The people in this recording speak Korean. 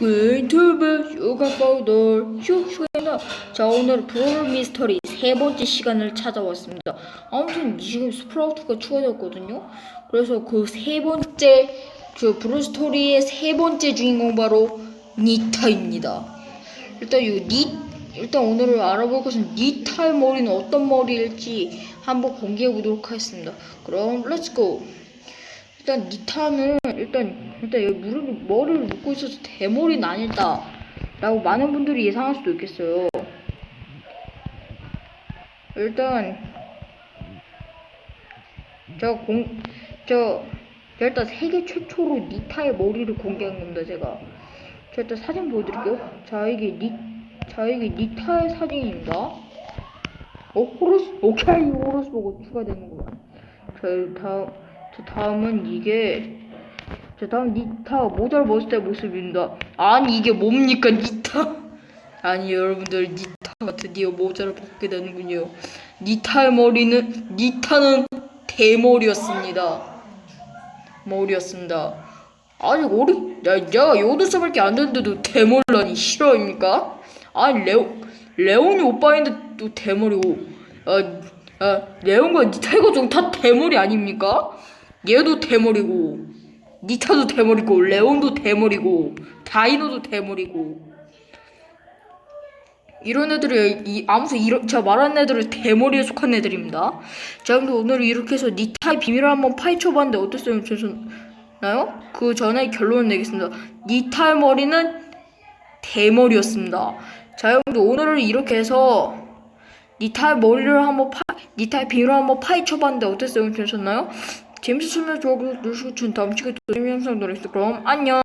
유튜브 슈가 파우더 슈슈나 자 오늘 브롤 미스터리 세 번째 시간을 찾아왔습니다. 아무튼 지금 스프라우트가 추가되었거든요. 그래서 그 세 번째 그 브롤 스토리의 세 번째 주인공 바로 니타입니다. 일단 이니 일단 오늘 알아볼 것은 니타의 머리는 어떤 머리일지 한번 공개해 보도록 하겠습니다. 그럼 렛츠고 일단 니타는 일단 일단 여기 무릎 머리를 묶고 있어서 대머리는 아니다.라고 많은 분들이 예상할 수도 있겠어요. 일단 저 공 저 일단 세계 최초로 니타의 머리를 공개한 겁니다. 제가 자 일단 사진 보여드릴게요. 자 이게 니, 자 이게 니타의 사진입니다. 어 호러스 오케이 호러스 보고 추가되는구만. 자 다음 자 다음은 이게 자 다음 니타 모자를 벗을 때 모습입니다. 아니 이게 뭡니까 니타? 아니 여러분들 니타가 드디어 모자를 벗게 되는군요. 니타의 머리는 니타는 대머리였습니다. 머리였습니다. 아직 어리 야, 야 여덟살밖에 안 됐는데도 대머리라니 싫어입니까? 아니 레오 레온이 오빠인데 또 대머리고 아, 아 레온과 니타이가 좀다 대머리 아닙니까? 얘도 대머리고 니타도 대머리고 레온도 대머리고 다이노도 대머리고 이런 애들이 이 아무튼 이런 제가 말한 애들은 대머리에 속한 애들입니다. 자 그럼 오늘 이렇게 해서 니타의 비밀을 한번 파헤쳐봤는데 어땠어요? 죄송나요? 그 전에 결론을 내겠습니다. 니타의 머리는 대머리였습니다. 자 여러분들 오늘은 이렇게 해서 니타의 머리를 한번 파 니타의 비밀을 한번 파헤쳐봤는데 어땠어요? 괜찮나요? 재밌으시면 좋아요 누르시고 전 다음 시간에 또 재미있는 영상 노래했어 그럼 안녕